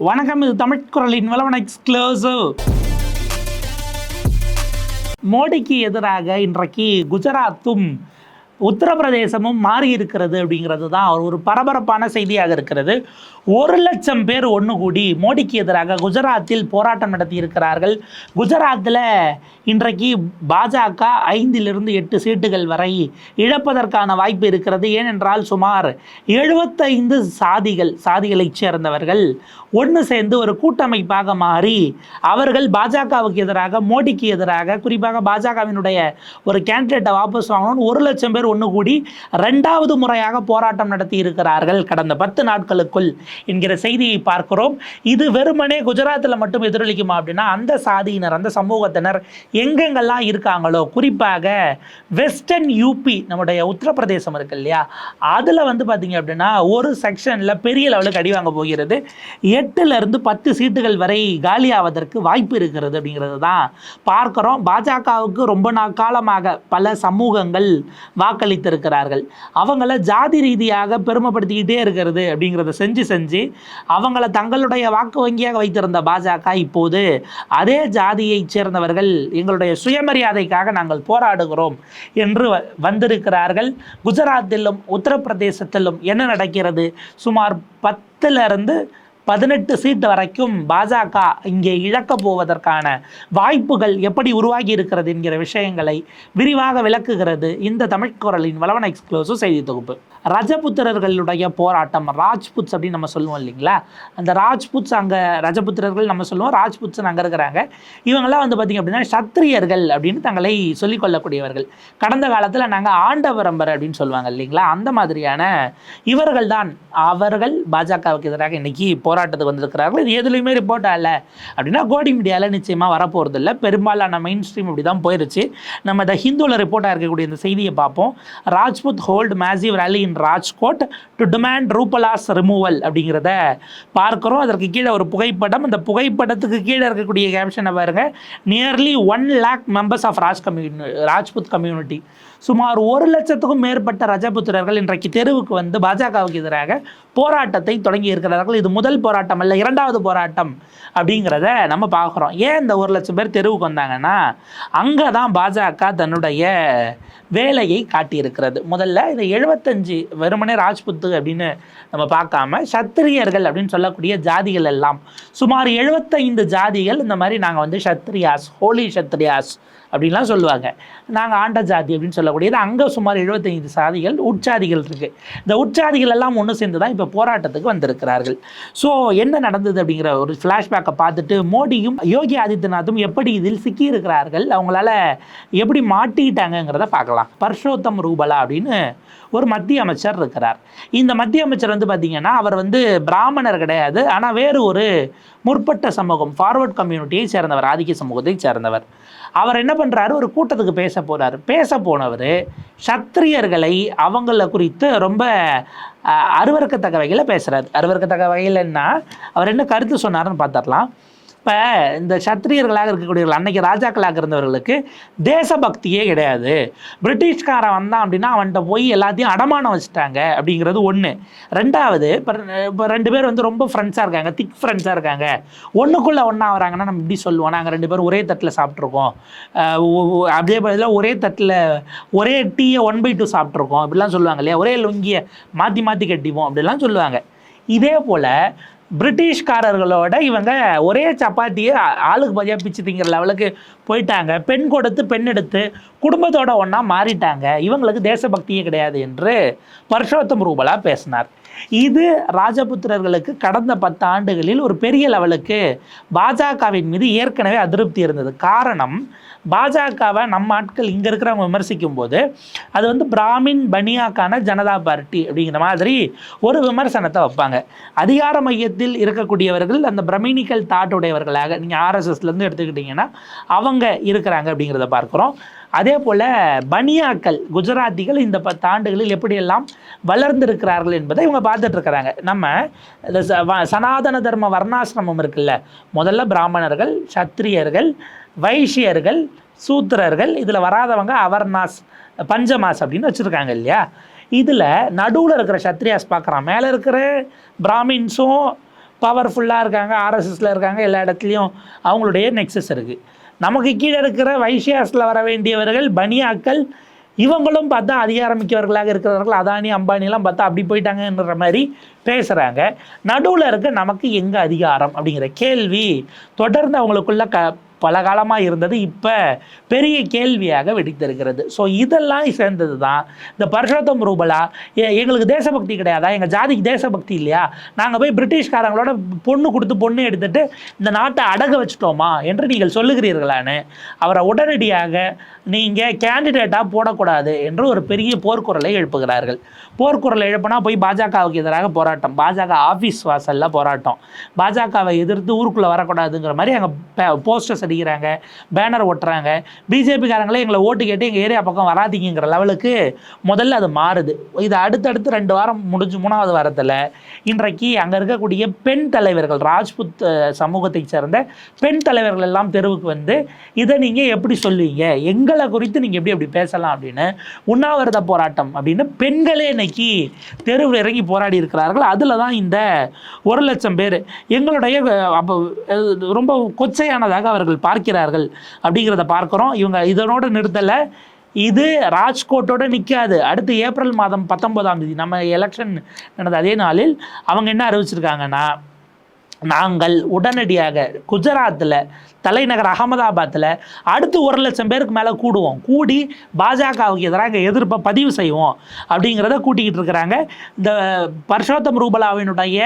வணக்கம் இது தமிழ் குரலின் வளவன் எக்ஸ்க்ளூசிவ் மோடிக்கு எதிராக இன்றைக்கு குஜராத்தும் உத்தரப்பிரதேசமும் மாறி இருக்கிறது அப்படிங்கிறது தான் ஒரு பரபரப்பான செய்தியாக இருக்கிறது. ஒரு லட்சம் பேர் ஒன்று கூடி மோடிக்கு எதிராக குஜராத்தில் போராட்டம் நடத்தி இருக்கிறார்கள் குஜராத்தில் இன்றைக்கு பாஜக ஐந்திலிருந்து எட்டு சீட்டுகள் வரை இழப்பதற்கான வாய்ப்பு இருக்கிறது. ஏனென்றால் சுமார் எழுபத்தைந்து சாதிகள் சாதிகளைச் சேர்ந்தவர்கள் ஒன்று சேர்ந்து ஒரு கூட்டமைப்பாக மாறி அவர்கள் பாஜகவுக்கு எதிராக மோடிக்கு எதிராக குறிப்பாக பாஜகவினுடைய ஒரு கேண்டிடேட்டை வாபஸ் வாங்கணும்னு ஒரு லட்சம் பேர் ஒன்று கூடி ரெண்டாவது முறையாக போராட்டம் நடத்தி இருக்கிறார்கள் கடந்த பத்து நாட்களுக்குள் என்கிற செய்தியை பார்க்கிறோம். இது வெறுமனே குஜராத்தில் மட்டும் எதிரொலிக்குமா அப்படின்னா அந்த சாதியினர் அந்த சமூகத்தினர் எங்கெங்கெல்லாம் இருக்காங்களோ குறிப்பாக வெஸ்டர்ன் யூபி நம்முடைய உத்தரப்பிரதேசம் இருக்கு இல்லையா? அதில் வந்து பார்த்தீங்க அப்படின்னா ஒரு செக்ஷனில் பெரிய லெவலுக்கு அடி வாங்க போகிறது. எட்டுல இருந்து பத்து சீட்டுகள் வரை காலியாவதற்கு வாய்ப்பு இருக்கிறது அப்படிங்கிறது தான் பார்க்குறோம். பாஜகவுக்கு ரொம்ப நாள் காலமாக பல சமூகங்கள் வாக்களித்திருக்கிறார்கள். அவங்கள ஜாதி ரீதியாக பெருமைப்படுத்திக்கிட்டே இருக்கிறது அப்படிங்கிறத செஞ்சு செஞ்சு அவங்கள தங்களுடைய வாக்கு வங்கியாக வைத்திருந்த பாஜக இப்போது அதே ஜாதியைச் சேர்ந்தவர்கள் எங்களுடைய சுயமரியாதைக்காக நாங்கள் போராடுகிறோம் என்று வந்திருக்கிறார்கள். குஜராத்திலும் உத்தரப்பிரதேசத்திலும் என்ன நடக்கிறது? சுமார் பத்திலிருந்து பதினெட்டு சீட்டு வரைக்கும் பாஜக இங்கே இழக்கப் போவதற்கான வாய்ப்புகள் எப்படி உருவாகி இருக்கிறது என்கிற விஷயங்களை விரிவாக விளக்குகிறது இந்த தமிழ்குரலின் வளவன எக்ஸ்க்ளூசிவ் செய்தி தொகுப்பு. ரஜபுத்திரர்களுடைய போராட்டம் ராஜ்புத்ஸ் அப்படின்னு நம்ம சொல்லுவோம் இல்லைங்களா? அந்த ராஜ்புத்ஸ் அங்கே ரஜபுத்திரர்கள் நம்ம சொல்லுவோம் ராஜ்புத்ஸ் அங்கே இருக்கிறாங்க. இவங்கெல்லாம் வந்து பார்த்திங்க அப்படின்னா சத்திரியர்கள் அப்படின்னு தங்களை சொல்லிக்கொள்ளக்கூடியவர்கள் கடந்த காலத்தில் நாங்கள் ஆண்டவரம்பர் அப்படின்னு சொல்லுவாங்க இல்லைங்களா? அந்த மாதிரியான இவர்கள் தான் அவர்கள் பாஜகவுக்கு எதிராக இன்றைக்கி போராட்டம் போராட்டத்துக்கு வந்திருக்கிறார்கள். இது எதுலேயுமே ரிப்போர்ட் ஆகல. அப்படின்னா கோடி மீடியாவில் நிச்சயமாக வரப்போகிறது இல்லை பெரும்பாலான மெயின் ஸ்ட்ரீம் இப்படி தான் போயிருச்சு. நம்ம இந்த ஹிந்துவில் ரிப்போர்ட்டாக இருக்கக்கூடிய இந்த செய்தியை பார்ப்போம். Rajput hold massive rally in Rajkot to demand Rupala's removal அப்படிங்கிறத பார்க்குறோம். அதற்கு கீழே ஒரு புகைப்படம். இந்த புகைப்படத்துக்கு கீழே இருக்கக்கூடிய கேப்ஷனை பாருங்க? Nearly one lakh members of Raj community Rajput community சுமார் ஒரு லட்சத்துக்கும் மேற்பட்ட ரஜபுத்திரர்கள் இன்றைக்கு தெருவுக்கு வந்து பாஜகவுக்கு எதிராக போராட்டத்தை தொடங்கி இருக்கிறார்கள். இது முதல் போராட்டம் அல்ல இரண்டாவது போராட்டம் அப்படிங்கிறத நம்ம பார்க்குறோம். ஏன் இந்த ஒரு லட்சம் பேர் தெருவுக்கு வந்தாங்கன்னா அங்கே தான் பாஜக தன்னுடைய வேலையை காட்டியிருக்கிறது. முதல்ல இந்த எழுபத்தஞ்சு வெறுமனே ராஜ்புத்து அப்படின்னு நம்ம பார்க்காம சத்திரியர்கள் அப்படின்னு சொல்லக்கூடிய ஜாதிகள் எல்லாம் சுமார் எழுபத்தைந்து ஜாதிகள் இந்த மாதிரி நாங்கள் வந்து சத்ரியாஸ் ஹோலி சத்ரியாஸ் அப்படின்லாம் சொல்லுவாங்க. நாங்கள் ஆண்ட ஜாதி அப்படின்னு சொல்லக்கூடியது அங்கே சுமார் 75 சாதிகள் உட்சாதிகள் இருக்குது இந்த உட்சாதிகள் எல்லாம் ஒன்று சேர்ந்து தான் இப்போ போராட்டத்துக்கு வந்திருக்கிறார்கள். ஸோ என்ன நடந்தது அப்படிங்கிற ஒரு ஃப்ளாஷ்பேக்கை பார்த்துட்டு மோடியும் யோகி ஆதித்யநாத்தும் எப்படி இதில் சிக்கியிருக்கிறார்கள் அவங்களால எப்படி மாட்டிக்கிட்டாங்கங்கிறத பார்க்கலாம். பர்ஷோத்தம் ரூபலா அப்படின்னு ஒரு மத்திய அமைச்சர் இருக்கிறார். இந்த மத்திய அமைச்சர் வந்து பார்த்தீங்கன்னா அவர் வந்து பிராமணர் கிடையாது ஆனால் வேறு ஒரு முற்பட்ட சமூகம் ஃபார்வர்ட் கம்யூனிட்டியை சேர்ந்தவர் ஆதிக்க சமூகத்தை சேர்ந்தவர். அவர் என்ன பண்ணுறாரு ஒரு கூட்டத்துக்கு பேச போறாரு. பேச போனவர் சத்திரியர்களை அவங்கள குறித்து ரொம்ப அஹ், வகையில் பேசுகிறார் அருவருக்கத்தக்க வகையில்னா அவர் என்ன கருத்து சொன்னார்னு பார்த்துடலாம். இப்போ இந்த சத்திரியர்களாக இருக்கக்கூடியவர்கள் அன்னைக்கு ராஜாக்களாக இருந்தவர்களுக்கு தேசபக்தியே கிடையாது. பிரிட்டிஷ்காரன் வந்தான் அப்படின்னா அவன்கிட்ட போய் எல்லாத்தையும் அடமானம் வச்சுட்டாங்க அப்படிங்கிறது ஒன்று ரெண்டாவது இப்போ இப்போ ரெண்டு பேர் வந்து ரொம்ப ஃப்ரெண்ட்ஸாக இருக்காங்க திக் ஃப்ரெண்ட்ஸாக இருக்காங்க. ஒன்றுக்குள்ளே ஒன்றா வராங்கன்னா நம்ம இப்படி சொல்லுவோம். நாங்கள் ரெண்டு பேரும் ஒரே தட்டில் சாப்பிட்ருக்கோம் அதே பதில் ஒரே தட்டில் ஒரே டீயை ஒன் பை டூ சாப்பிட்ருக்கோம் இப்படிலாம் சொல்லுவாங்க இல்லையா? ஒரே லுங்கியை மாற்றி மாற்றி கட்டிப்போம். அப்படிலாம் சொல்லுவாங்க. இதே போல் பிரிட்டிஷ்காரர்களோட இவங்க ஒரே சப்பாத்தியை ஆளுக்கு பதியாக பிச்சு திங்கிற லெவலுக்கு போயிட்டாங்க. பெண் கொடுத்து பெண் எடுத்து குடும்பத்தோட ஒன்றா மாறிட்டாங்க. இவங்களுக்கு தேசபக்தியே கிடையாது என்று பர்ஷோத்தம் ரூபலா பேசினார். இது ராஜபுத்திரர்களுக்கு கடந்த பத்து ஆண்டுகளில் ஒரு பெரிய லெவலுக்கு பாஜகவின் மீது ஏற்கனவே அதிருப்தி இருந்தது. காரணம் பாஜகவை நம்ம ஆட்கள் இங்கே இருக்கிறவங்க விமர்சிக்கும் போது அது வந்து பிராமின் பனியாக்கான ஜனதா பார்ட்டி அப்படிங்கிற மாதிரி ஒரு விமர்சனத்தை வைப்பாங்க. அதிகார மையத்தில் இருக்கக்கூடியவர்கள் அந்த பிரமினிக்கல் தாட் உடையவர்களாக நீங்கள் ஆர்எஸ்எஸ்லேருந்து எடுத்துக்கிட்டிங்கன்னா அவங்க இருக்கிறாங்க அப்படிங்கிறத பார்க்குறோம். அதே போல் பனியாக்கள் குஜராத்திகள் இந்த பத்து ஆண்டுகளில் எப்படியெல்லாம் வளர்ந்திருக்கிறார்கள் என்பதை இவங்க பார்த்துட்ருக்கிறாங்க நம்ம ச- வ- சனாதன தர்ம வர்ணாசிரமம் இருக்குல்ல முதல்ல பிராமணர்கள் சத்திரியர்கள் வைஷ்யர்கள் சூத்திரர்கள் இதில் வராதவங்க அவர்னாஸ் பஞ்சமாஸ் அப்படின்னு வச்சுருக்காங்க இல்லையா? இதில் நடுவில் இருக்கிற சத்ரியாஸ் பார்க்குறான். மேலே இருக்கிற பிராமின்ஸும் பவர்ஃபுல்லாக இருக்காங்க ஆர்எஸ்எஸில் இருக்காங்க எல்லா இடத்துலையும் அவங்களுடைய நெக்ஸஸ் இருக்குது நமக்கு கீழே இருக்கிற வைஷ்யாஸில் வர வேண்டியவர்கள் பனியாக்கள் இவங்களும் பார்த்தா அதிகாரமிக்கவர்களாக இருக்கிறவர்கள் அதானி அம்பானிலாம் பார்த்தா அப்படி போயிட்டாங்கன்ற மாதிரி பேசுகிறாங்க நடுவில் இருக்க நமக்கு எங்கே அதிகாரம் அப்படிங்கிற கேள்வி தொடர்ந்து அவங்களுக்குள்ள க பல காலமாக இருந்தது இப்போ பெரிய கேள்வியாக வெடித்திருக்கிறது. ஸோ இதெல்லாம் சேர்ந்தது தான் இந்த பர்ஷோத்தம் ரூபலா. எங்களுக்கு தேசபக்தி கிடையாதா? எங்கள் ஜாதிக்கு தேசபக்தி இல்லையா? நாங்கள் போய் பிரிட்டிஷ்காரங்களோட பொண்ணு கொடுத்து பொண்ணு எடுத்துட்டு இந்த நாட்டை அடக வச்சுட்டோமா என்று நீங்கள் சொல்லுகிறீர்களான்னு அவரை உடனடியாக நீங்கள் கேண்டிடேட்டாக போடக்கூடாது என்று ஒரு பெரிய போர்க்குரலை எழுப்புகிறார்கள். போர்க்குரலை எழுப்பினா போய் பாஜகவுக்கு எதிராக போராட்டம். பாஜக ஆஃபீஸ் வாசலில் போராட்டம். பாஜகவை எதிர்த்து ஊருக்குள்ளே வரக்கூடாதுங்கிற மாதிரி அங்கே போஸ்டர்ஸ் அடிக்கிறாங்க பேனர் ஒட்டுறாங்க. பிஜேபிக்காரங்களே எங்களை ஓட்டு கேட்டு எங்கள் ஏரியா பக்கம் வராதிங்கிற லெவலுக்கு முதல்ல அது மாறுது. இது அடுத்தடுத்து ரெண்டு வாரம் முடிஞ்சு மூணாவது வாரத்தில் இன்றைக்கு அங்கே இருக்கக்கூடிய பெண் தலைவர்கள் ராஜ்புத் சமூகத்தை சேர்ந்த பெண் தலைவர்கள் எல்லாம் தெருவுக்கு வந்து இதை நீங்கள் எப்படி சொல்லுவீங்க? எங்களை குறித்து நீங்கள் எப்படி எப்படி பேசலாம் அப்படின்னு உண்ணாவிரத போராட்டம் அப்படின்னு பெண்களே இன்னைக்கு தெருவில் இறங்கி போராடி இருக்கிறார்கள். அதில் தான் இந்த ஒரு லட்சம் பேர். எங்களுடைய அப்போ ரொம்ப கொச்சையானதாக அவர்கள் பார்க்கிறார்கள் அப்படிங்கிறத பார்க்குறோம். இவங்க இதனோட நிறுத்தலை. இது ராஜ்கோட்டோட நிற்காது அடுத்து ஏப்ரல் மாதம் பத்தொன்பதாம் தேதி நம்ம எலெக்ஷன் நடந்த அதே நாளில் அவங்க என்ன அறிவிச்சிருக்காங்கன்னா நாங்கள் உடனடியாக குஜராத்தில் தலைநகர் அகமதாபாத்தில் அடுத்து ஒரு லட்சம் பேருக்கு மேலே கூடுவோம். கூடி பாஜகவுக்கு எதிராக எதிர்ப்பை பதிவு செய்வோம் அப்படிங்கிறத கூட்டிக்கிட்டு இருக்கிறாங்க. இந்த பர்ஷோத்தம் ரூபலாவினுடைய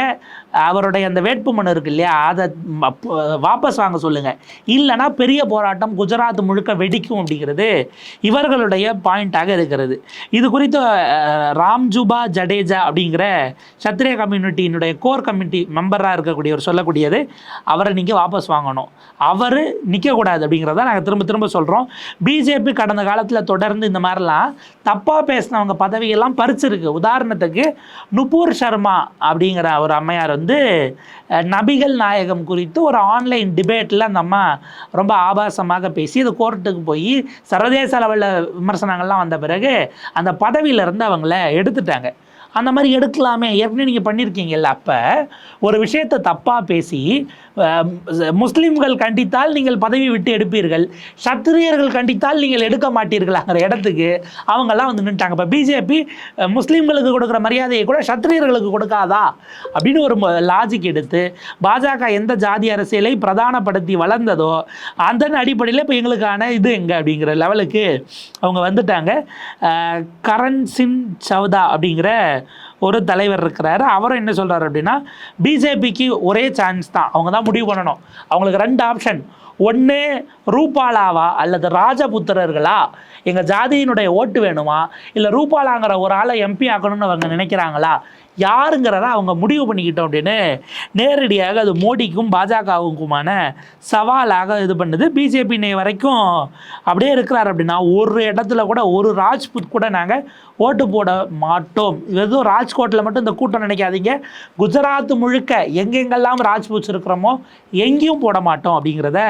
அவருடைய அந்த வேட்புமனு இருக்கு இல்லையா? அதை வாபஸ் வாங்க சொல்லுங்கள் இல்லைன்னா பெரிய போராட்டம் குஜராத் முழுக்க வெடிக்கும் அப்படிங்கிறது இவர்களுடைய பாயிண்டாக இருக்கிறது. இது குறித்து ராம்ஜுபா ஜடேஜா அப்படிங்கிற சத்திரிய கம்யூனிட்டியினுடைய கோர் கம்யூனிட்டி மெம்பராக இருக்கக்கூடியவர் சொல்லக்கூடியது அவரை நீங்கள் வாபஸ் வாங்கணும். அவர் நிற்கக்கூடாது அப்படிங்கிறத நாங்கள் திரும்ப திரும்ப சொல்கிறோம் பிஜேபி கடந்த காலத்தில் தொடர்ந்து இந்த மாதிரிலாம் தப்பாக பேசினவங்க பதவியெல்லாம் பறிச்சிருக்கு. உதாரணத்துக்கு நுபூர் சர்மா அப்படிங்கிற ஒரு அம்மையார் வந்து நபிகள் நாயகம் குறித்து ஒரு ஆன்லைன் டிபேட்டில் அந்த அம்மா ரொம்ப ஆபாசமாக பேசி அது கோர்ட்டுக்கு போய் சர்வதேச அளவில் விமர்சனங்கள்லாம் வந்த பிறகு அந்த பதவியிலேருந்து அவங்கள எடுத்துட்டாங்க. அந்த மாதிரி எடுக்கலாமே. ஏற்கனவே நீங்கள் பண்ணியிருக்கீங்கல்ல அப்போ. ஒரு விஷயத்தை தப்பாக பேசி முஸ்லீம்கள் கண்டித்தால் நீங்கள் பதவி விட்டு எடுப்பீர்கள். சத்திரியர்கள் கண்டித்தால் நீங்கள் எடுக்க மாட்டீர்களாங்கிற இடத்துக்கு அவங்கெல்லாம் வந்து நின்ட்டாங்க இப்போ பிஜேபி முஸ்லீம்களுக்கு கொடுக்குற மரியாதையை கூட சத்திரியர்களுக்கு கொடுக்காதா? அப்படின்னு ஒரு லாஜிக் எடுத்து பாஜக எந்த ஜாதி அரசியலை பிரதானப்படுத்தி வளர்ந்ததோ அந்த அடிப்படையில் இப்போ எங்களுக்கான இது எங்கே அப்படிங்கிற லெவலுக்கு அவங்க வந்துட்டாங்க. கரண் சிங் சவுதா அப்படிங்கிற ஒரு தலைவர் இருக்கிறாரு. அவரும் என்ன சொல்கிறார் அப்படின்னா பிஜேபிக்கு ஒரே சான்ஸ் தான். அவங்க தான் முடிவு பண்ணணும். அவங்களுக்கு ரெண்டு ஆப்ஷன் ஒன்று ரூபாலாவா அல்லது ராஜபுத்திரர்களா? எங்கள் ஜாதியினுடைய ஓட்டு வேணுமா? இல்லை ரூபாலாங்கிற ஒரு ஆளை எம்பி ஆக்கணும்னு அவங்க நினைக்கிறாங்களா? யாருங்கிறத அவங்க முடிவு பண்ணிக்கிட்டோம் அப்படின்னு நேரடியாக அது மோடிக்கும் பாஜகவுக்குமான சவாலாக இது பண்ணுது. பிஜேபி இன்னை வரைக்கும் அப்படியே இருக்கிறார் அப்படின்னா ஒரு இடத்துல கூட ஒரு ராஜ்புத் கூட நாங்கள் ஓட்டு போட மாட்டோம். எதுவும் ராஜ்கோட்டில் மட்டும் இந்த கூட்டம் நினைக்காதீங்க. குஜராத் முழுக்க எங்கெங்கெல்லாம் ராஜ்புத் இருக்கிறோமோ எங்கேயும் போட மாட்டோம் அப்படிங்கிறத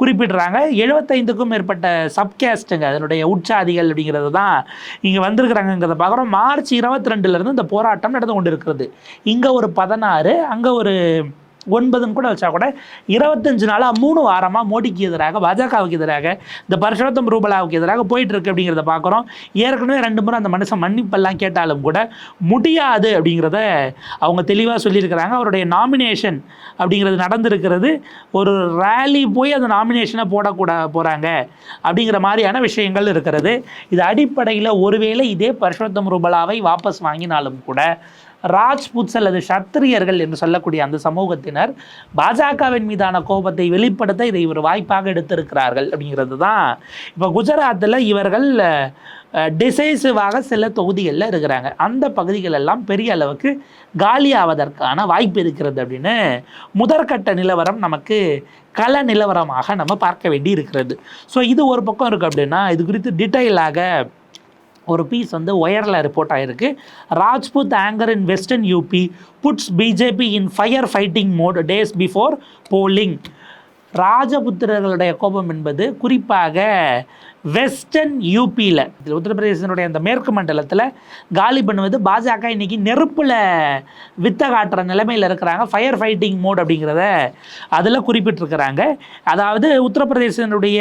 குறிப்பிடுறாங்க. எழுபத்தைந்துக்கும் மேற்பட்ட சப்கேஸ்ட்டுங்க அதனுடைய உற்சாதிகள் அப்படிங்கிறது தான் இங்கே வந்திருக்கிறாங்கங்கிறத பார்க்குறோம். மார்ச் இருபத்தி ரெண்டுலேருந்து இந்த போராட்டம் நடந்து கொண்டு இருக்கிறது இங்கே ஒரு பதினாறு அங்கே ஒரு ஒன்பதுன்னு கூட வச்சா கூட இருபத்தஞ்சு நாளாக மூணு வாரமாக மோடிக்கு எதிராக பாஜகவுக்கு எதிராக இந்த பரஷோத்தம் ரூபலாவுக்கு எதிராக போயிட்டுருக்கு அப்படிங்கிறத பார்க்குறோம் ஏற்கனவே ரெண்டு முறை அந்த மனுஷன் மன்னிப்பெல்லாம் கேட்டாலும் கூட முடியாது அப்படிங்கிறத அவங்க தெளிவாக சொல்லியிருக்கிறாங்க. அவருடைய நாமினேஷன் அப்படிங்கிறது நடந்திருக்கிறது. ஒரு ரேலி போய் அந்த நாமினேஷனை போடக்கூட போகிறாங்க அப்படிங்கிற மாதிரியான விஷயங்கள் இருக்கிறது. இது அடிப்படையில் ஒருவேளை இதே பரஷோத்தம் ரூபலாவை வாபஸ் வாங்கினாலும் கூட ராஜ்புத்ஸ் அல்லது சத்திரியர்கள் என்று சொல்லக்கூடிய அந்த சமூகத்தினர் பாஜகவின் மீதான கோபத்தை வெளிப்படுத்த இதை ஒரு வாய்ப்பாக எடுத்திருக்கிறார்கள் அப்படிங்கிறது தான். இப்போ குஜராத்தில் இவர்கள் டிசைசிவாக சில தொகுதிகளில் இருக்கிறாங்க. அந்த பகுதிகள் எல்லாம் பெரிய அளவுக்கு காலியாவதற்கான வாய்ப்பு இருக்கிறது அப்படின்னு முதற்கட்ட நிலவரம் நமக்கு கல நிலவரமாக நம்ம பார்க்க வேண்டி இருக்கிறது ஸோ இது ஒரு பக்கம் இருக்குது அப்படின்னா இது குறித்து டீட்டெயிலாக ஒரு பீஸ் வந்து ஒயரில் ரிப்போர்ட் ஆகிருக்கு Rajput anger in western UP puts BJP in fire fighting mode days before polling ராஜபுத்திரர்களுடைய கோபம் என்பது குறிப்பாக வெஸ்டர்ன் யூபியில் இதில் உத்தரப்பிரதேசனுடைய அந்த மேற்கு மண்டலத்தில் காலி பண்ணுவது பாஜக இன்றைக்கி நெருப்பில் வித்த காட்டுற நிலைமையில் இருக்கிறாங்க. ஃபயர் ஃபைட்டிங் மோட் அப்படிங்கிறத அதில் குறிப்பிட்டிருக்கிறாங்க. அதாவது உத்தரப்பிரதேசனுடைய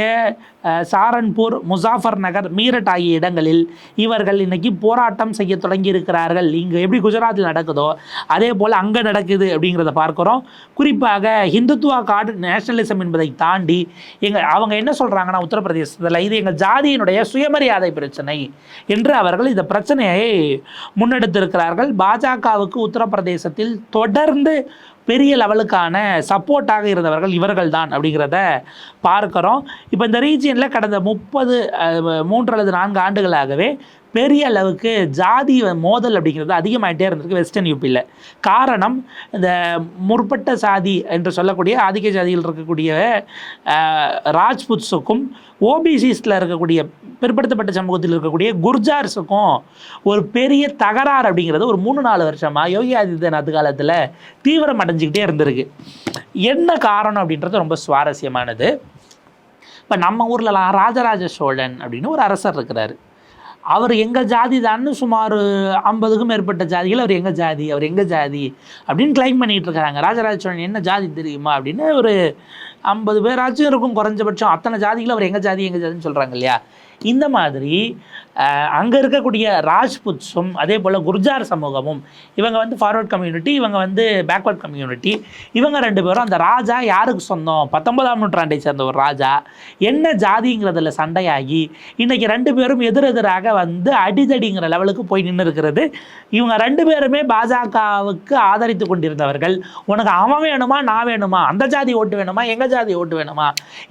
சாரன்பூர் முசாஃபர் நகர் மீரட் ஆகிய இடங்களில் இவர்கள் இன்றைக்கி போராட்டம் செய்ய தொடங்கி இருக்கிறார்கள். இங்கே எப்படி குஜராத்தில் நடக்குதோ அதே போல் அங்கே நடக்குது அப்படிங்கிறத பார்க்குறோம். குறிப்பாக ஹிந்துத்துவா கார்டு நேஷனலிசம் என்பதை தாண்டி எங்கள் அவங்க என்ன சொல்கிறாங்கன்னா உத்தரப்பிரதேசத்தில் இது எங்கள் ஜாதியினுடைய சுயமரியாதை பிரச்சனை என்று அவர்கள் இந்த பிரச்சனையை முன்னெடுத்திருக்கிறார்கள். பாஜகவுக்கு உத்தரப்பிரதேசத்தில் தொடர்ந்து பெரிய லெவலுக்கான சப்போர்ட்டாக இருந்தவர்கள் இவர்கள் தான் அப்படிங்கிறத பார்க்குறோம். இப்போ இந்த ரீஜியனில் கடந்த முப்பது மூன்று அல்லது நான்கு ஆண்டுகளாகவே பெரிய அளவுக்கு ஜாதி மோதல் அப்படிங்கிறது அதிகமாகிட்டே இருந்திருக்கு வெஸ்டர்ன் யூபியில் காரணம் இந்த முற்பட்ட சாதி என்று சொல்லக்கூடிய ஆதிக்க ஜாதியில் இருக்கக்கூடிய ராஜ்புத்ஸுக்கும் ஓபிசிஸில் இருக்கக்கூடிய பிற்படுத்தப்பட்ட சமூகத்தில் இருக்கக்கூடிய குர்ஜார்ஸுக்கும் ஒரு பெரிய தகராறு அப்படிங்கிறது ஒரு மூணு நாலு வருஷமாக யோகி ஆதித்யநாத் காலத்தில் தீவிரம் அடைஞ்சிக்கிட்டே இருந்திருக்கு. என்ன காரணம் அப்படின்றது ரொம்ப சுவாரஸ்யமானது. இப்போ நம்ம ஊர்லலாம் ராஜராஜ சோழன் அப்படின்னு ஒரு அரசர் இருக்கிறாரு. அவர் எங்கள் ஜாதி தான். சுமார் ஐம்பதுக்கும் மேற்பட்ட ஜாதிகள் அவர் எங்கள் ஜாதி அவர் எங்கள் ஜாதி அப்படின்னு கிளைம் பண்ணிகிட்டு இருக்காங்க ராஜராஜ சோழன் என்ன ஜாதி தெரியுமா அப்படின்னு ஒரு ஐம்பது பேராச்சும் இருக்கும் குறைஞ்சபட்சம். அத்தனை ஜாதிகள் அவர் எங்கள் ஜாதி எங்கள் ஜாதின்னு சொல்கிறாங்க இல்லையா? இந்த மாதிரி அங்கே இருக்கக்கூடிய ராஜ்புத்ஸும் அதே போல் குர்ஜார் சமூகமும் இவங்க வந்து ஃபார்வர்ட் கம்யூனிட்டி இவங்க வந்து பேக்வர்ட் கம்யூனிட்டி இவங்க ரெண்டு பேரும் அந்த ராஜா யாருக்கு சொந்தம்? பத்தொன்பதாம் நூற்றாண்டை சேர்ந்த ஒரு ராஜா. என்ன ஜாதிங்கிறதுல சண்டையாகி இன்றைக்கி ரெண்டு பேரும் எதிரெதிராக வந்து அடிதடிங்கிற லெவலுக்கு போய் நின்று இருக்கிறது இவங்க ரெண்டு பேருமே பாஜகவுக்கு ஆதரித்து கொண்டிருந்தவர்கள். உனக்கு அவன் வேணுமா நான் வேணுமா? அந்த ஜாதி ஓட்டு வேணுமா? எங்கள் ஜாதி ஓட்டு வேணுமா?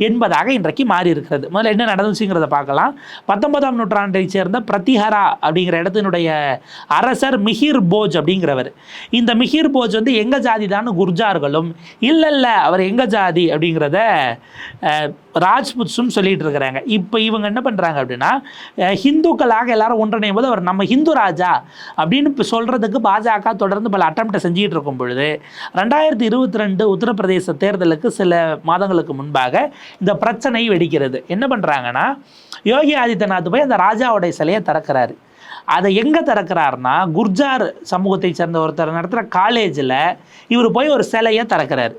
என்பதாக இன்றைக்கு மாறி இருக்கிறது முதல்ல என்ன நடந்துச்சுங்கிறத பார்க்கலாம். பத்தொன்பதாம் நூற்றாண்டை சேர்ந்த பிரதிஹரா அப்படிங்கிற இடத்தினுடைய அரசர் மிஹிர் போஜ் அப்படிங்கிறவர். இந்த மிஹிர் போஜ் வந்து எங்கள் ஜாதி தான் குர்ஜார்களும் இல்லை இல்லை அவர் எங்கள் ஜாதி? அப்படிங்கிறத ராஜ்புத்ஸும் சொல்லிட்டு இருக்கிறாங்க. இப்போ இவங்க என்ன பண்ணுறாங்க அப்படின்னா ஹிந்துக்களாக எல்லாரும் ஒன்றிணையும் போது அவர் நம்ம ஹிந்து ராஜா அப்படின்னு இப்போ சொல்கிறதுக்கு பாஜக தொடர்ந்து பல அட்டம்ப்டை செஞ்சுட்டு இருக்கும் பொழுது ரெண்டாயிரத்தி இருபத்தி ரெண்டு உத்தரப்பிரதேச தேர்தலுக்கு சில மாதங்களுக்கு முன்பாக இந்த பிரச்சனை வெடிக்கிறது. என்ன பண்ணுறாங்கன்னா யோகி ஆதித்யநாத் போய் அந்த ராஜாவுடைய சிலையை திறக்கிறாரு. அதை எங்கே திறக்கிறாருன்னா குர்ஜார் சமூகத்தை சேர்ந்த ஒருத்தர் நடத்துகிற காலேஜில் இவர் போய் ஒரு சிலையை திறக்கிறாரு.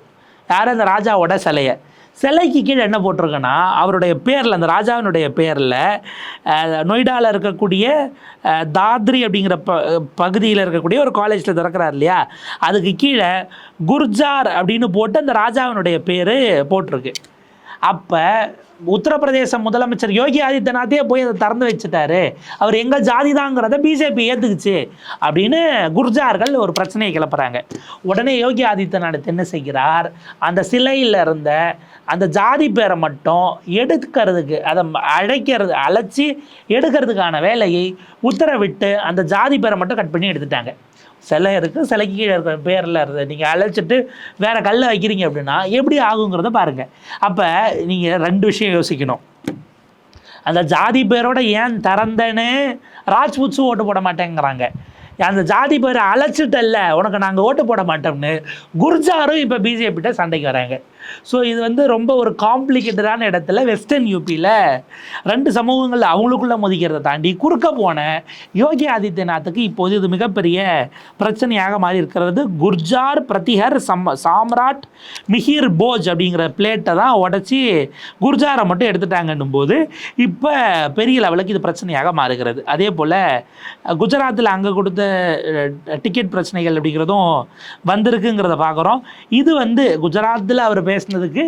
யார்? அந்த ராஜாவோட சிலையை. சிலைக்கு கீழே என்ன போட்டிருக்குன்னா அவருடைய பேரில் அந்த ராஜாவினுடைய பேரில் நொய்டாவில் இருக்கக்கூடிய தாத்ரி அப்படிங்கிற ப பகுதியில் இருக்கக்கூடிய ஒரு காலேஜில் திறக்கிறார் இல்லையா? அதுக்கு கீழே குர்ஜார் அப்படின்னு போட்டு அந்த ராஜாவினுடைய பேர் போட்டிருக்கு. அப்போ உத்தரப்பிரதேச முதலமைச்சர் யோகி ஆதித்யநாத்தே போய் அதை திறந்து வச்சுட்டாரு. அவர் எங்கள் ஜாதி தாங்கிறத பிஜேபி ஏற்றுக்குச்சு அப்படின்னு குர்ஜார்கள் ஒரு பிரச்சனையை கிளப்புறாங்க. உடனே யோகி ஆதித்யநாத் என்ன செய்கிறார்? அந்த சிலையில் இருந்த அந்த ஜாதி பேரை மட்டும் எடுக்கிறதுக்கு அதை அழைக்கிறது அழைச்சி எடுக்கிறதுக்கான வேலையை உத்தரவிட்டு அந்த ஜாதி பேரை மட்டும் கட் பண்ணி எடுத்துட்டாங்க. சிலை இருக்குது சிலைக்கு கீழே இருக்கிற பேரில் இருக்குது. நீங்கள் அழைச்சிட்டு வேறு கல்லை வைக்கிறீங்க அப்படின்னா எப்படி ஆகுங்கிறத பாருங்கள் அப்போ நீங்கள் ரெண்டு விஷயம் யோசிக்கணும். அந்த ஜாதி பேரோட ஏன் திறந்தேன்னு ராஜ்புட்ஸும் ஓட்டு போட மாட்டேங்கிறாங்க. அந்த ஜாதி பேரை அழைச்சிட்டல்ல உனக்கு நாங்கள் ஓட்டு போட மாட்டோம்னு குர்ஜாரும் இப்போ பிஜேபிகிட்ட சண்டைக்கு வராங்க. ஸோ இது வந்து ரொம்ப ஒரு காம்ப்ளிகேட்டடான இடத்துல வெஸ்டர்ன் யூபியில் ரெண்டு சமூகங்கள் அவங்களுக்குள்ள மோதிக்கிறத தாண்டி குறுக்க போன யோகி ஆதித்யநாத்துக்கு இப்போது இது மிகப்பெரிய பிரச்சனையாக மாறி இருக்கிறது குர்ஜார் பிரதிஹர் சம் சாம்ராட் மிஹிர் போஜ் அப்படிங்கிற பிளேட்டை தான் உடச்சி குர்ஜாரை மட்டும் எடுத்துட்டாங்கன்னும் போது இப்போ பெரிய லெவலுக்கு இது பிரச்சனையாக மாறுகிறது. அதே போல் குஜராத்தில் அங்கே கொடுத்த டிக்கெட் பிரச்சனைகள் அப்படிங்கிறதும் வந்திருக்குங்கிறத பார்க்குறோம். இது வந்து குஜராத்தில் அவர் பேசுனதுக்கு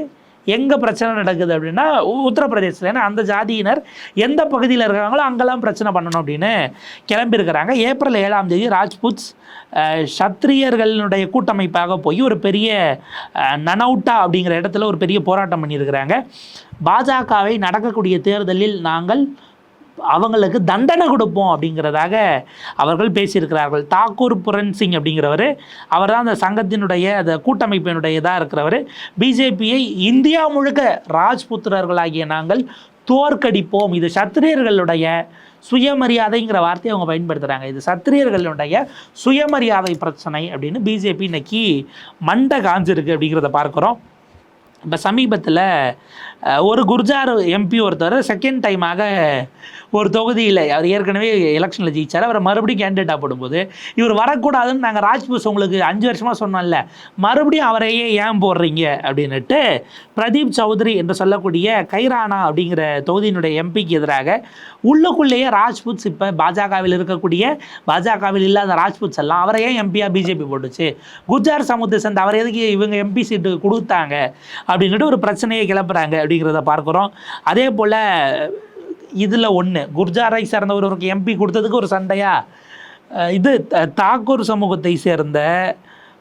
எங்கே பிரச்சனை நடக்குது அப்படின்னா உத்தரப்பிரதேசத்தில். ஏன்னா அந்த ஜாதியினர் எந்த பகுதியில் இருக்காங்களோ அங்கெல்லாம் பிரச்சனை பண்ணணும் அப்படின்னு கிளம்பியிருக்கிறாங்க. ஏப்ரல் ஏழாம் தேதி ராஜ்புத் சத்திரியர்களுடைய கூட்டமைப்பாக போய் ஒரு பெரிய நனவுட்டா அப்படிங்கிற இடத்துல ஒரு பெரிய போராட்டம் பண்ணியிருக்கிறாங்க. பாஜகவை நடக்கக்கூடிய தேர்தலில் நாங்கள் அவங்களுக்கு தண்டனை கொடுப்போம் அப்படிங்கிறதாக அவர்கள் பேசியிருக்கிறார்கள். தாக்கூர் புரன் சிங் அப்படிங்கிறவர் அவர் தான் அந்த சங்கத்தினுடைய அந்த கூட்டமைப்பினுடைய இதாக இருக்கிறவர். பிஜேபியை இந்தியா முழுக்க ராஜ்புத்திரர்களாகிய நாங்கள் தோற்கடிப்போம். இது சத்திரியர்களுடைய சுயமரியாதைங்கிற வார்த்தையை அவங்க பயன்படுத்துகிறாங்க இது சத்திரியர்களுடைய சுயமரியாதை பிரச்சனை அப்படின்னு பிஜேபி இன்னைக்கு மண்டை காஞ்சிருக்கு அப்படிங்கிறத பார்க்குறோம். இப்போ சமீபத்தில் ஒரு குர்ஜார் எம்பி ஒருத்தர் செகண்ட் டைமாக ஒரு தொகுதியில் அவர் ஏற்கனவே எலெக்ஷனில் ஜெயிச்சார். அவரை மறுபடியும் கேண்டிடேட்டாக போடும்போது இவர் வரக்கூடாதுன்னு நாங்கள் ராஜ்பூஸ் உங்களுக்கு அஞ்சு வருஷமாக சொன்னோம்ல மறுபடியும் அவரையே ஏன் போடுறீங்க? அப்படின்னுட்டு பிரதீப் சௌத்ரி என்று சொல்லக்கூடிய கைரானா அப்படிங்கிற தொகுதியினுடைய எம்பிக்கு எதிராக உள்ளுக்குள்ளேயே ராஜ்பூத்ஸ் இப்போ பாஜகவில் இருக்கக்கூடிய பாஜகவில் இல்லாத ராஜ்பூத்ஸ் எல்லாம் அவரை ஏன் எம்பியாக பிஜேபி போட்டுச்சு. குஜார் சமுத்திர சேர்ந்த அவர் எதுக்கு இவங்க எம்பி சீட்டு கொடுத்தாங்க? அப்படின்ட்டு ஒரு பிரச்சனையை கிளப்புறாங்க அப்படிங்கிறத பார்க்குறோம். அதே போல் இதில் ஒன்று குர்ஜாரை சேர்ந்த ஒருவருக்கு எம்பி கொடுத்ததுக்கு ஒரு சண்டையா? இது த- தாக்கூர் சமூகத்தை சேர்ந்த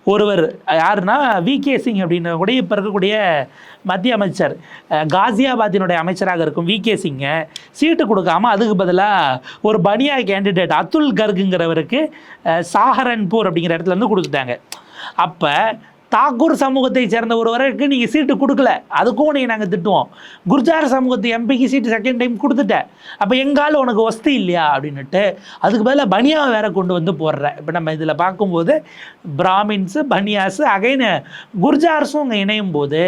ஒருவர் யாருன்னா வி கே சிங் அப்படின்னு கூட இப்போ இருக்கக்கூடிய மத்திய அமைச்சர். காசியாபாத்தினுடைய அமைச்சராக இருக்கும் வி கே சிங்கை சீட்டு கொடுக்காம அதுக்கு பதிலாக ஒரு பனியா கேண்டிடேட் அத்துல் கர்குங்கிறவருக்கு சாஹரன்பூர் அப்படிங்கிற இடத்துல இருந்து கொடுத்துட்டாங்க. அப்போ தாக்கூர் சமூகத்தை சேர்ந்த ஒருவருக்கு நீங்கள் சீட்டு கொடுக்கல. அதுக்கும் நீங்கள் நாங்கள் திட்டுவோம். குர்ஜார் சமூகத்து எம்பிக்கு சீட்டு செகண்ட் டைம் கொடுத்துட்டேன் அப்போ எங்காலும் உனக்கு வசதி இல்லையா அப்படின்னுட்டு அதுக்கு பதிலாக பனியாவை வேற கொண்டு வந்து போடுற. இப்போ நம்ம இதில் பார்க்கும்போது பிராமின்ஸு பனியாஸு அகைன் குர்ஜார்ஸும் இங்கே இணையும் போது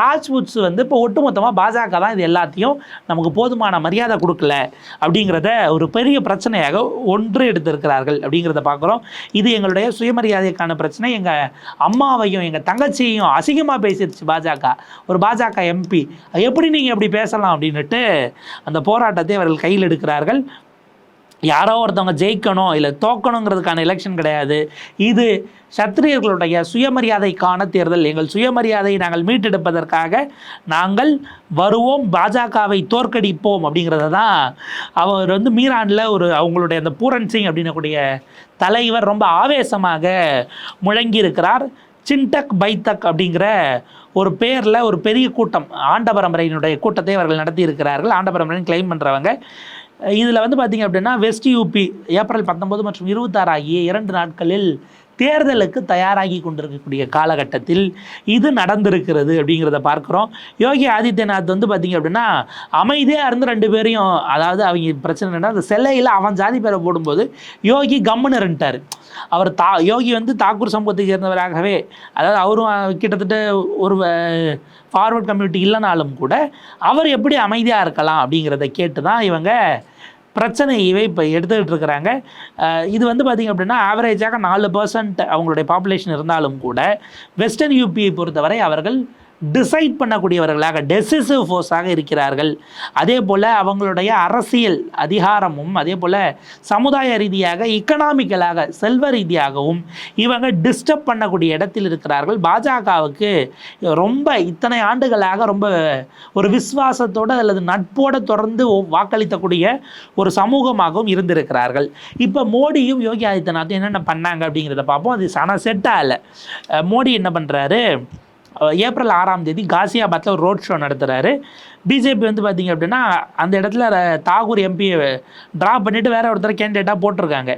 ராஜ்புட்ஸ் வந்து இப்போ ஒட்டுமொத்தமாக பாஜக தான் இது எல்லாத்தையும் நமக்கு போதுமான மரியாதை கொடுக்கல அப்படிங்கிறத ஒரு பெரிய பிரச்சனையாக ஒன்று எடுத்திருக்கிறார்கள் அப்படிங்கிறத பார்க்குறோம். இது எங்களுடைய சுயமரியாதைக்கான பிரச்சனை. எங்கள் அம்மாவையும் எங்கள் தங்கச்சியையும் அசிங்கமாக பேசிருச்சு பாஜக. ஒரு பாஜக எம்பி எப்படி நீங்கள் எப்படி பேசலாம் அப்படின்னுட்டு அந்த போராட்டத்தை அவர்கள் கையில் எடுக்கிறார்கள். யாரோ ஒருத்தவங்க ஜெயிக்கணும் இல்லை தோக்கணுங்கிறதுக்கான எலெக்ஷன் கிடையாது. இது சத்திரியர்களுடைய சுயமரியாதைக்கான தேர்தல். எங்கள் சுயமரியாதையை நாங்கள் மீட்டெடுப்பதற்காக நாங்கள் வருவோம் பாஜகவை தோற்கடிப்போம் அப்படிங்கிறத தான் அவர் வந்து மீரானில் ஒரு அவங்களுடைய அந்த பூரன் சிங் அப்படின்னக்கூடிய தலைவர் ரொம்ப ஆவேசமாக முழங்கியிருக்கிறார். சின்டக் பைத்தக் அப்படிங்கிற ஒரு பேரில் ஒரு பெரிய கூட்டம் ஆண்டபரம்பரையினுடைய கூட்டத்தை அவர்கள் நடத்தி இருக்கிறார்கள் ஆண்ட கிளைம் பண்ணுறவங்க இதில் வந்து பார்த்திங்க அப்படின்னா வெஸ்ட் யூபி ஏப்ரல் பத்தொம்போது மற்றும் இருபத்தாறு ஆகிய இரண்டு நாட்களில் தேர்தலுக்கு தயாராகி கொண்டிருக்கக்கூடிய காலகட்டத்தில் இது நடந்திருக்கிறது அப்படிங்கிறத பார்க்குறோம். யோகி ஆதித்யநாத் வந்து பார்த்திங்க அப்படின்னா அமைதியாக இருந்து ரெண்டு பேரையும் அதாவது அவங்க பிரச்சனை என்னென்னா அந்த சிலையில் அவன் ஜாதி பேரை போடும்போது யோகி கம்முன்னு இருந்துட்டார். அவர் தா யோகி வந்து தாக்கூர் சமூகத்தை சேர்ந்தவராகவே அதாவது அவரும் கிட்டத்தட்ட ஒரு ஃபார்வர்ட் கம்யூனிட்டி இல்லைனாலும் கூட அவர் எப்படி அமைதியாக இருக்கலாம் அப்படிங்கிறத கேட்டு தான் இவங்க பிரச்சனையவே இப்போ எடுத்துக்கிட்டு இருக்கிறாங்க. இது வந்து பார்த்திங்க அப்படின்னா ஆவரேஜாக நாலு பர்சன்ட் அவங்களுடைய பாப்புலேஷன் இருந்தாலும் கூட வெஸ்டர்ன் யூபியை பொறுத்தவரை அவர்கள் டிசைட் பண்ணக்கூடியவர்களாக டெசிசிவ் ஃபோர்ஸாக இருக்கிறார்கள். அதே போல் அவங்களுடைய அரசியல் அதிகாரமும் அதே போல் சமுதாய ரீதியாக இக்கனாமிக்கலாக செல்வ ரீதியாகவும் இவங்க டிஸ்டர்ப் பண்ணக்கூடிய இடத்தில் இருக்கிறார்கள். பாஜகவுக்கு ரொம்ப இத்தனை ஆண்டுகளாக ரொம்ப ஒரு விசுவாசத்தோடு அல்லது நட்போடு தொடர்ந்து வாக்களித்தக்கூடிய ஒரு சமூகமாகவும் இருந்திருக்கிறார்கள். இப்போ மோடியும் யோகி ஆதித்யநாத்தும் என்னென்ன பண்ணாங்க அப்படிங்கிறத பார்ப்போம். அது சன செட் ஆகலை மோடி என்ன பண்ணுறாரு ஏப்ரல் ஆறாம் தேதி காசியாபாத்தில் ஒரு ரோட் ஷோ நடத்துகிறாரு பிஜேபி வந்து பார்த்திங்க அப்படின்னா அந்த இடத்துல தாகூர் எம்பியை ட்ரா பண்ணிவிட்டு வேற ஒருத்தர் கேண்டிடேட்டாக போட்டிருக்காங்க.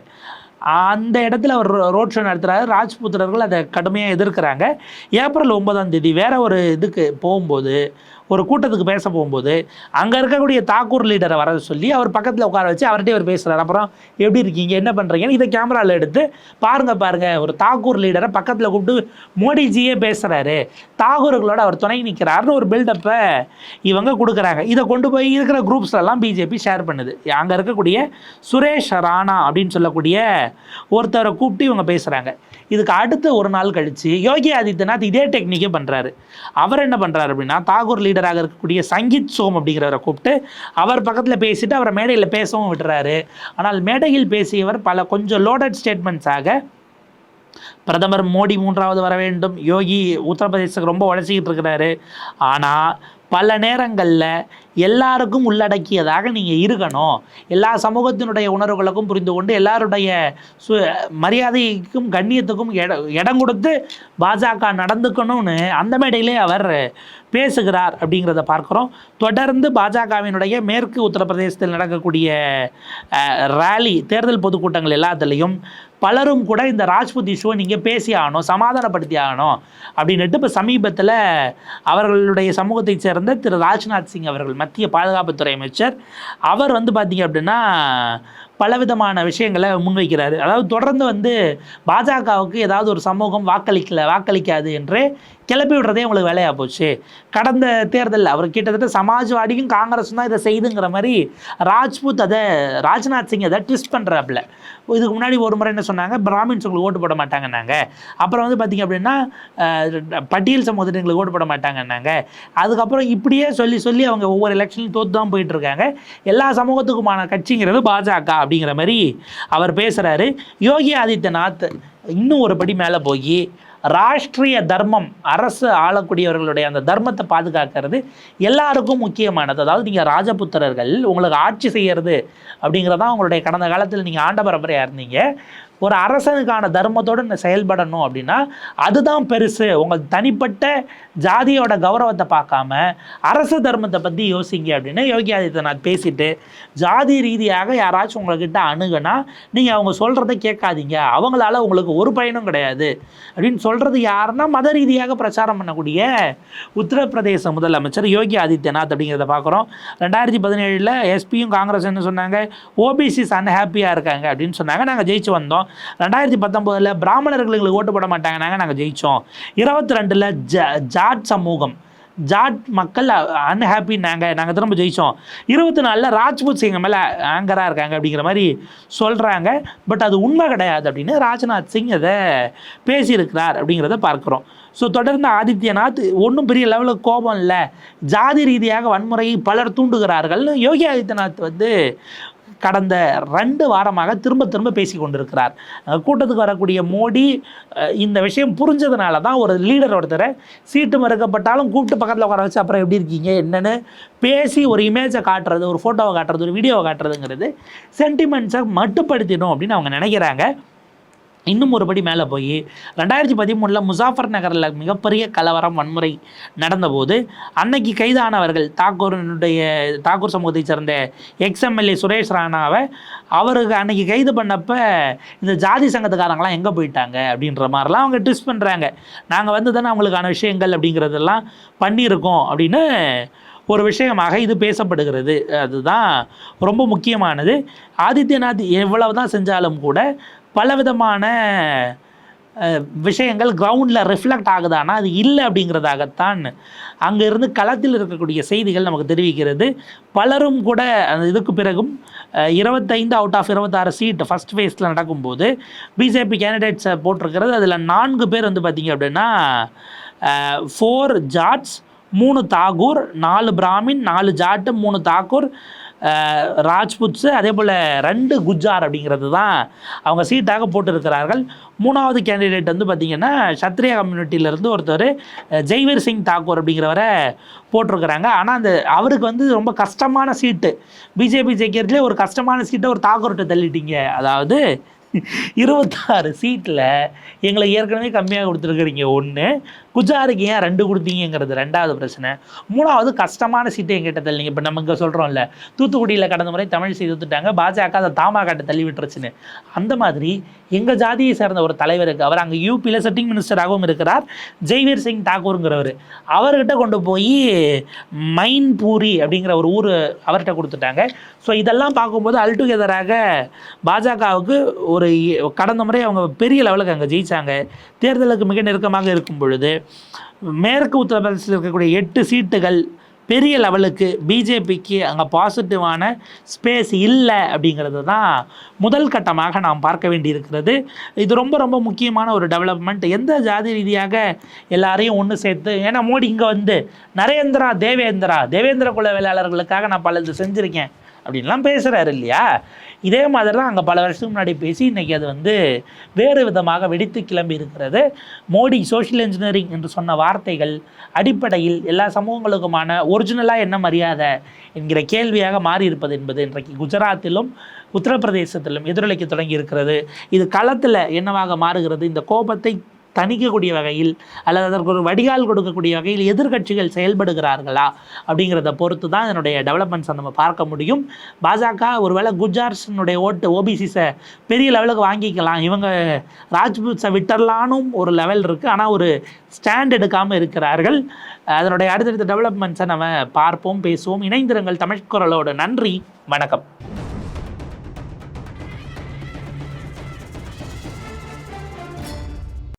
அந்த இடத்துல அவர் ரோட் ஷோ நடத்துகிறாரு ராஜ்புத்திரர்கள் அதை கடுமையாக எதிர்க்கிறாங்க. ஏப்ரல் ஒன்பதாம் தேதி வேற ஒரு இதுக்கு போகும்போது ஒரு கூட்டத்துக்கு பேச போகும்போது அங்கே இருக்கக்கூடிய தாக்கூர் லீடரை வர சொல்லி அவர் பக்கத்தில் உட்கார வச்சு அவர்கிட்ட அவர் பேசுகிறார் அப்புறம் எப்படி இருக்கீங்க? என்ன பண்ணுறீங்கன்னு இதை கேமராவில் எடுத்து பாருங்கள் பாருங்கள் ஒரு தாக்கூர் லீடரை பக்கத்தில் கூப்பிட்டு மோடிஜியே பேசுகிறாரு தாகூர்களோட அவர் துணை நிற்கிறாருன்னு ஒரு பில்டப்பை இவங்க கொடுக்குறாங்க. இதை கொண்டு போய் இருக்கிற குரூப்ஸ்லாம் பிஜேபி ஷேர் பண்ணுது. அங்கே இருக்கக்கூடிய சுரேஷ் ராணா அப்படின்னு சொல்லக்கூடிய ஒருத்தரை கூப்பிட்டு இவங்க பேசுகிறாங்க இதுக்கு அடுத்து ஒரு நாள் கழித்து யோகி ஆதித்யநாத் இதே டெக்னிக்கே பண்ணுறாரு அவர் என்ன பண்ணுறாரு அப்படின்னா தாகூர் லீடராக இருக்கக்கூடிய சங்கீத் சோம் அப்படிங்கிறவரை கூப்பிட்டு அவர் பக்கத்தில் பேசிட்டு அவரை மேடையில் பேசவும் விட்டுறாரு. ஆனால் மேடையில் பேசியவர் பல கொஞ்சம் லோடட் ஸ்டேட்மெண்ட்ஸாக பிரதமர் மோடி மூன்றாவது வர வேண்டும். யோகி உத்தரப்பிரதேசத்துக்கு ரொம்ப உழைச்சிக்கிட்டு இருக்கிறாரு. ஆனால் பல நேரங்களில் எல்லாருக்கும் உள்ளடக்கியதாக நீங்கள் இருக்கணும். எல்லா சமூகத்தினுடைய உணர்வுகளுக்கும் புரிந்து கொண்டு எல்லாருடைய சு மரியாதைக்கும் கண்ணியத்துக்கும் இட இடம் கொடுத்து பாஜக நடந்துக்கணும்னு அந்த மேடையிலே அவர் பேசுகிறார் அப்படிங்கிறத பார்க்குறோம். தொடர்ந்து பாஜகவினுடைய மேற்கு உத்தரப்பிரதேசத்தில் நடக்கக்கூடிய ரேலி தேர்தல் பொதுக்கூட்டங்கள் எல்லாத்துலேயும் பலரும் கூட இந்த ராஜ்புத் இஷ்யூவை நீங்கள் பேசி ஆகணும் சமாதானப்படுத்தி ஆகணும் அப்படின்னுட்டு இப்போ சமீபத்தில் அவர்களுடைய சமூகத்தைச் சேர்ந்த திரு ராஜ்நாத் சிங் அவர்கள் மத்திய பாதுகாப்புத்துறை அமைச்சர் அவர் வந்து பார்த்தீங்க அப்படின்னா பலவிதமான விஷயங்களை முன்வைக்கிறாரு. அதாவது தொடர்ந்து வந்து பாஜகவுக்கு ஏதாவது ஒரு சமூகம் வாக்களிக்கல வாக்களிக்காது என்று கிளப்பி விடுறதே உங்களுக்கு வேலையாக போச்சு. கடந்த தேர்தலில் அவர் கிட்டத்தட்ட சமாஜ்வாடியும் காங்கிரஸும் தான் இதை செய்துங்கிற மாதிரி ராஜ்புத் அதை ராஜ்நாத் சிங் அதை ட்விஸ்ட் பண்ணுறாப்புல இதுக்கு முன்னாடி ஒரு முறை என்ன சொன்னாங்க? பிராமின்ஸ் உங்களுக்கு ஓட்டு போட மாட்டாங்கன்னாங்க. அப்புறம் வந்து பார்த்திங்க அப்படின்னா பட்டியல் சமூகத்தினங்களுக்கு ஓட்டு போட மாட்டாங்கன்னாங்க. அதுக்கப்புறம் இப்படியே சொல்லி சொல்லி அவங்க ஒவ்வொரு எலெக்ஷன்லையும் தோத்து தான் போயிட்டுருக்காங்க எல்லா சமூகத்துக்குமான கட்சிங்கிறது பாஜக அப்படிங்கிற மாதிரி அவர் பேசுகிறாரு யோகி ஆதித்யநாத் இன்னும் ஒரு படி மேலே போய் ராஷ்ட்ரிய தர்மம் அரசு ஆளக்கூடியவர்களுடைய அந்த தர்மத்தை பாதுகாக்கிறது எல்லாருக்கும் முக்கியமானது. அதாவது நீங்கள் ராஜபுத்திரர்கள் உங்களுக்கு ஆட்சி செய்யறது அப்படிங்கிறதான் உங்களுடைய கடந்த காலத்தில் நீங்கள் ஆண்ட பரம்பரையாக இருந்தீங்க ஒரு அரசனுக்கான தர்மத்தோடு நான் செயல்படணும் அப்படின்னா அதுதான் பெருசு. உங்கள் தனிப்பட்ட ஜாதியோட கௌரவத்தை பார்க்காம அரசு தர்மத்தை பற்றி யோசிங்க அப்படின்னு யோகி ஆதித்யநாத் பேசிட்டு ஜாதி ரீதியாக யாராச்சும் உங்கள்கிட்ட அணுகுனா நீங்கள் அவங்க சொல்கிறத கேட்காதீங்க. அவங்களால உங்களுக்கு ஒரு பயனும் கிடையாது. அப்படின்னு சொல்கிறது யாருன்னா மத ரீதியாக பிரச்சாரம் பண்ணக்கூடிய உத்தரப்பிரதேச முதலமைச்சர் யோகி ஆதித்யநாத் அப்படிங்கிறத பார்க்குறோம். ரெண்டாயிரத்தி பதினேழில் எஸ்பியும் காங்கிரஸ் என்ன சொன்னாங்க? ஓபிசிஸ் அன்ஹாப்பியாக இருக்காங்க அப்படின்னு சொன்னாங்க. நாங்கள் ஜெயிச்சு வந்தோம். ரெண்டாயிரத்தி பத்தொம்போதில் பிராமணர்கள் எங்களுக்கு ஓட்டு போட மாட்டாங்கன்னாங்க நாங்கள் ஜெயித்தோம் இருபத்தி ரெண்டில் ஜ ஜாட் சமூகம். ஜாட் மக்கள் அன்ஹாப்பின்னாங்க நாங்கள் திரும்ப ஜெயித்தோம் இருபத்தி நாலில் ராஜ்புத் சிங் மேலே ஆங்கராக இருக்காங்க அப்படிங்கிற மாதிரி சொல்கிறாங்க பட் அது உண்மை கிடையாது அப்படின்னு ராஜ்நாத் சிங் அதை பேசியிருக்கிறார் அப்படிங்கிறத பார்க்குறோம். ஸோ தொடர்ந்து ஆதித்யநாத் ஒன்றும் பெரிய லெவலில் கோபம் இல்லை. ஜாதி ரீதியாக வன்முறையை பலர் தூண்டுகிறார்கள் யோகி ஆதித்யநாத் வந்து கடந்த ரெண்டு வாரமாக திரும்ப திரும்ப பேசி கொண்டிருக்கிறார். கூட்டத்துக்கு வரக்கூடிய மோடி இந்த விஷயம் புரிஞ்சதுனால தான் ஒரு லீடர் ஒருத்தரை சீட்டு மறுக்கப்பட்டாலும் கூப்பிட்டு பக்கத்தில் உட்கார வச்சு அப்புறம் எப்படி இருக்கீங்க என்னென்னு பேசி ஒரு இமேஜை காட்டுறது ஒரு ஃபோட்டோவை காட்டுறது ஒரு வீடியோவை காட்டுறதுங்கிறது சென்டிமெண்ட்ஸை மட்டுப்படுத்திடும் அப்படின்னு அவங்க நினைக்கிறாங்க. இன்னும் ஒருபடி மேலே போய் ரெண்டாயிரத்தி பதிமூணில் முசாஃபர் நகரில் மிகப்பெரிய கலவரம் வன்முறை நடந்தபோது அன்னைக்கு கைதானவர்கள் தாக்கூரனுடைய தாக்கூர் சமூகத்தை சேர்ந்த எக்ஸ்எம்எல்ஏ சுரேஷ் ராணாவை அவருக்கு அன்னைக்கு கைது பண்ணப்போ இந்த ஜாதி சங்கத்துக்காரங்களாம் எங்கே போயிட்டாங்க அப்படின்ற மாதிரிலாம் அவங்க ட்விஸ்ட் பண்ணுறாங்க. நாங்கள் வந்து தானே அவங்களுக்கான விஷயங்கள் அப்படிங்கிறதெல்லாம் பண்ணியிருக்கோம் அப்படின்னு ஒரு விஷயமாக இது பேசப்படுகிறது. அதுதான் ரொம்ப முக்கியமானது. ஆதித்யநாத் எவ்வளவு தான் செஞ்சாலும் கூட பலவிதமான விஷயங்கள் கிரவுண்டில் ரிஃப்ளெக்ட் ஆகுதானா? அது இல்லை அப்படிங்கிறதாகத்தான் அங்கே இருந்து களத்தில் இருக்கக்கூடிய செய்திகள் நமக்கு தெரிவிக்கிறது. பலரும் கூட அந்த இதுக்கு பிறகும் இருபத்தைந்து அவுட் ஆஃப் இருபத்தாறு சீட் ஃபஸ்ட் ஃபேஸில் நடக்கும்போது பிஜேபி கேண்டிடேட்ஸை போட்டிருக்கிறது. அதில் நான்கு பேர் வந்து பார்த்திங்க அப்படின்னா ஃபோர் ஜாட்ஸ் மூணு தாகூர் நாலு பிராமின் நாலு ஜாட்டு மூணு தாக்கூர் ராஜ்புட்ஸு அதே போல் ரெண்டு குஜார் அப்படிங்கிறது தான் அவங்க சீட்டாக போட்டிருக்கிறார்கள். மூணாவது கேண்டிடேட் வந்து பார்த்திங்கன்னா சத்ரியா கம்யூனிட்டியிலேருந்து ஒருத்தர் ஜெய்வீர் சிங் தாக்கூர் அப்படிங்கிறவரை போட்டிருக்கிறாங்க. ஆனால் அந்த அவருக்கு வந்து ரொம்ப கஷ்டமான சீட்டு. பிஜேபி ஜெயிக்கிறதுலே ஒரு கஷ்டமான சீட்டை ஒரு தாக்கூர்கிட்ட தள்ளிட்டீங்க. அதாவது இருபத்தாறு சீட்டில் எங்களை ஏற்கனவே கம்மியாக கொடுத்துருக்குறீங்க. ஒன்று குஜாருக்கு ஏன் ரெண்டு கொடுத்தீங்கிறது ரெண்டாவது பிரச்சனை. மூணாவது கஷ்டமான சீட்டை எங்கிட்ட தள்ளிங்க. இப்போ நம்ம இங்கே சொல்கிறோம்ல தூத்துக்குடியில் கடந்த முறை தமிழ் செய்து விட்டுட்டாங்க பாஜக அதை தாமாகாட்ட தள்ளி விட்டுருச்சுன்னு அந்த மாதிரி எங்கள் ஜாதியை சேர்ந்த ஒரு தலைவருக்கு அவர் அங்கே யூபியில் செட்டிங் மினிஸ்டராகவும் இருக்கிறார் ஜெய்வீர் சிங் தாக்கூருங்கிறவர். அவர்கிட்ட கொண்டு போய் மைன்பூரி அப்படிங்கிற ஒரு ஊர் அவர்கிட்ட கொடுத்துட்டாங்க. ஸோ இதெல்லாம் பார்க்கும்போது அல்டுகெதராக பாஜகவுக்கு ஒரு கடந்த முறை அவங்க பெரிய லெவலுக்கு அங்கே ஜெயிச்சாங்க. தேர்தலுக்கு மிக நெருக்கமாக இருக்கும் பொழுது மேற்கு உத்தரப்பிரதேசத்தில் இருக்கக்கூடிய எட்டு சீட்டுகள் பெரிய லெவலுக்கு பிஜேபிக்கு அங்கே பாசிட்டிவான ஸ்பேஸ் இல்லை அப்படிங்கிறது தான் முதல் கட்டமாக நாம் பார்க்க வேண்டியிருக்கிறது. இது ரொம்ப ரொம்ப முக்கியமான ஒரு டெவலப்மெண்ட் எந்த ஜாதி ரீதியாக எல்லாரையும் ஒன்று சேர்த்து ஏன்னா மோடி இங்கே வந்து நரேந்திரா தேவேந்திரா தேவேந்திர குல வேளாளர்களுக்காக நான் பல இது செஞ்சுருக்கேன். அப்படின்லாம் பேசுகிறாரு இல்லையா? இதே மாதிரி தான் அங்கே பல வருஷத்துக்கு முன்னாடி பேசி இன்றைக்கி அது வந்து வேறு விதமாக வெடித்து கிளம்பி இருக்கிறது. மோடி சோஷியல் இன்ஜினியரிங் என்று சொன்ன வார்த்தைகள் அடிப்படையில் எல்லா சமூகங்களுக்குமான ஒரிஜினலாக என்ன மரியாதை என்கிற கேள்வியாக மாறியிருப்பது என்பது இன்றைக்கு குஜராத்திலும் உத்தரப்பிரதேசத்திலும் எதிரொலிக்க தொடங்கி இருக்கிறது. இது களத்தில் என்னவாக மாறுகிறது? இந்த கோபத்தை தணிக்கக்கூடிய வகையில் அல்லது அதற்கு ஒரு வடிகால் கொடுக்கக்கூடிய வகையில் எதிர்க்கட்சிகள் செயல்படுகிறார்களா அப்படிங்கிறத பொறுத்து தான் இதனுடைய டெவலப்மெண்ட்ஸை நம்ம பார்க்க முடியும். பாஜக ஒருவேளை குஜார்ஸினுடைய ஓட்டு ஓபிசிஸை பெரிய லெவலுக்கு வாங்கிக்கலாம். இவங்க ராஜ்பூத்ஸை விட்டர்லானும் ஒரு லெவல் இருக்குது ஆனால் ஒரு ஸ்டாண்ட் எடுக்காமல் இருக்கிறார்கள். அதனுடைய அடுத்தடுத்த டெவலப்மெண்ட்ஸை நம்ம பார்ப்போம் பேசுவோம். இணைந்திருங்கள் தமிழ் நன்றி. வணக்கம்.